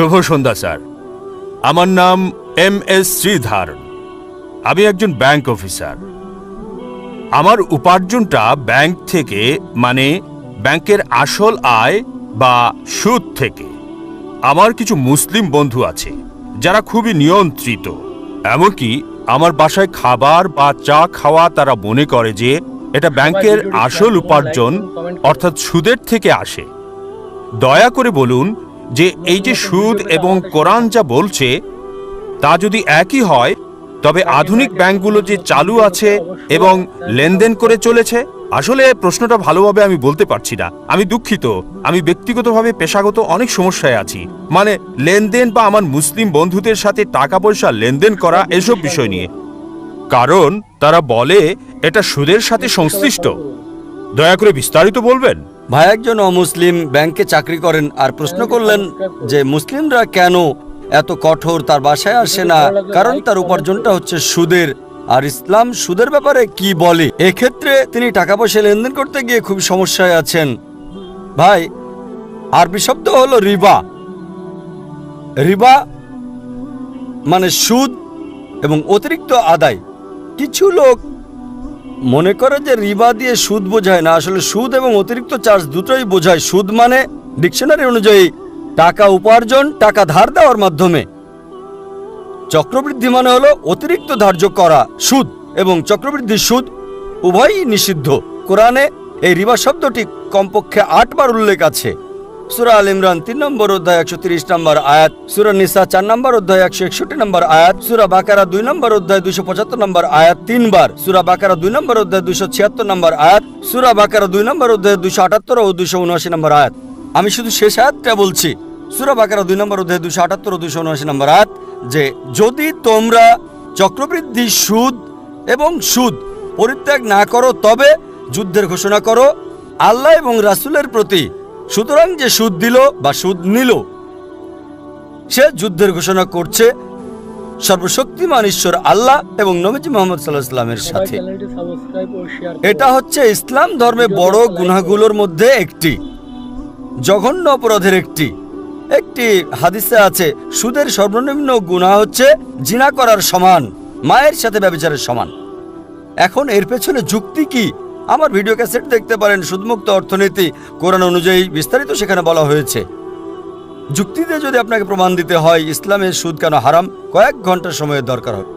শুভ সন্ধ্যা, sir. আমার নাম M S Sridhar. আমি একজন ব্যাংক অফিসার। আমার উপার্জনটা ব্যাংক থেকে মানে ব্যাংকের আসল আয় বা সুদ থেকে। আমার কিছু মুসলিম বন্ধু আছে, যারা খুবই নিয়ন্ত্রিত। এমনকি আমার বাসায় খাবার বা চা খাওয়া তারা মনে করে যে, এটা ব্যাংকের আসল উপার্জন, অর্থাৎ সুদের থেকে আসে। দয়া করে বলুন যে এই যে সুদ এবং কোরআন যা বলছে, তা যদি একই হয়, তবে আধুনিক ব্যাংকগুলো যে চালু আছে এবং লেনদেন করে চলেছে, আসলে প্রশ্নটা ভালোভাবে আমি বলতে পারছি না। আমি দুঃখিত। আমি ব্যক্তিগতভাবে পেশাগত অনেক সমস্যায় আছি। মানে লেনদেন বা আমার মুসলিম বন্ধুদের সাথে টাকা পয়সা লেনদেন করা এসব বিষয় নিয়ে। কারণ তারা বলে, এটা সুদের সাথে সংশ্লিষ্ট। দয়া করে বিস্তারিত বলবেন? ভাই, একজন অমুসলিম ব্যাংকে চাকরি করেন আর প্রশ্ন করলেন যে, মুসলিমরা কেন এত কঠোর? তার বাসায় আসে না। কারণ তার উপার্জনটা হচ্ছে সুদের। আর ইসলাম সুদের ব্যাপারে কি বলে? এক্ষেত্রে তিনি টাকা পয়সা লেনদেন করতে গিয়ে খুব সমস্যায় আছেন। ভাই, আরবি শব্দ হলো রিবা। রিবা মানে সুদ এবং অতিরিক্ত আদায়। কিছু লোক মনে করে যে রিবা দিয়ে সুদ বোঝায় না, আসলে সুদ এবং অতিরিক্ত চার্জ দুটোই বোঝায়। সুদ মানে ডিকশনারি অনুযায়ী টাকা উপার্জন, টাকা ধার দেওয়ার মাধ্যমে। চক্রবৃদ্ধি মানে হলো অতিরিক্ত ধার্য করা সুদ এবং চক্রবৃদ্ধি সুদ উভয়ই নিষিদ্ধ। কোরআনে এই রিবা শব্দটি কমপক্ষে আটবার উল্লেখ আছে। সুরা আল ইমরান তিন নম্বর অধ্যায় একশো তিরিশ নম্বর আয়াত, সুরা নিসা চার নম্বর অধ্যায় একশো একষট্টি নম্বর আয়াত, সুরা বাকারা দুই নম্বর অধ্যায় দুইশো পঁচাত্তর নম্বর আয়াত তিনবার, সুরা বাকারা দুই নম্বর অধ্যায় দুইশো ছিয়াত্তর নম্বর আয়াত, সুরা বাকারা দুই নম্বর অধ্যায় দুইশো আটাত্তর ও দুইশো উনআশি নম্বর আয়াত। আমি শুধু শেষ আয়াতটা বলছি, সুরা বাকারা দুই নম্বর অধ্যায় দুশো আটাত্তর ও দুইশো উনআশি নম্বর আয়াত, যে যদি তোমরা চক্রবৃদ্ধি সুদ এবং সুদ পরিত্যাগ না করো, তবে যুদ্ধের ঘোষণা করো, আল্লাহ এবং রাসূলের প্রতি সুতরাং যে সুদ দিল বা সুদ নিল সে যুদ্ধের ঘোষণা করছে সর্বশক্তিমান ঈশ্বর আল্লাহ এবং নবীজি মোহাম্মদ সাল্লাহ সাল্লামের সাথে। এটা হচ্ছে ইসলাম ধর্মে বড় গুনাহগুলোর মধ্যে একটি জঘন্য অপরাধের একটি। একটি হাদিসে আছে সুদের সর্বনিম্ন গুনাহ হচ্ছে জিনা করার সমান মায়ের সাথে ব্যবচারের সমান। এখন এর পেছনে যুক্তি কি? আমার ভিডিও ক্যাসেট দেখতে পারেন সুদমুক্ত অর্থনীতি। কোরআন অনুযায়ী বিস্তারিত সেখানে বলা হয়েছে। যুক্তিতে যদি আপনাকে প্রমাণ দিতে হয় ইসলামের সুদ কেন হারাম? কয়েক ঘণ্টা সময়ের দরকার হয়।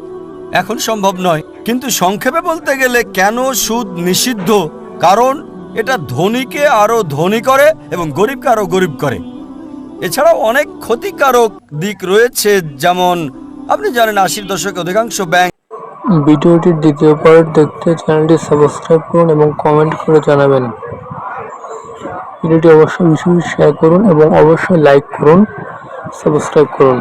এখন সম্ভব নয়, কিন্তু সংক্ষেপে বলতে গেলে কেন সুদ নিষিদ্ধ? কারণ এটা ধনীকে আরও ধনী করে এবং গরিবকে আরও গরিব করে। এছাড়াও অনেক ক্ষতিকারক দিক রয়েছে, যেমন আপনি জানেন আশির দশকে অধিকাংশ ব্যাংক ভিডিওটির দ্বিতীয় পার্ট দেখতে চ্যানেলটি সাবস্ক্রাইব করুন এবং কমেন্ট করে জানাবেন। ভিডিওটি অবশ্যই বেশি শেয়ার করুন এবং অবশ্যই লাইক করুন সাবস্ক্রাইব করুন।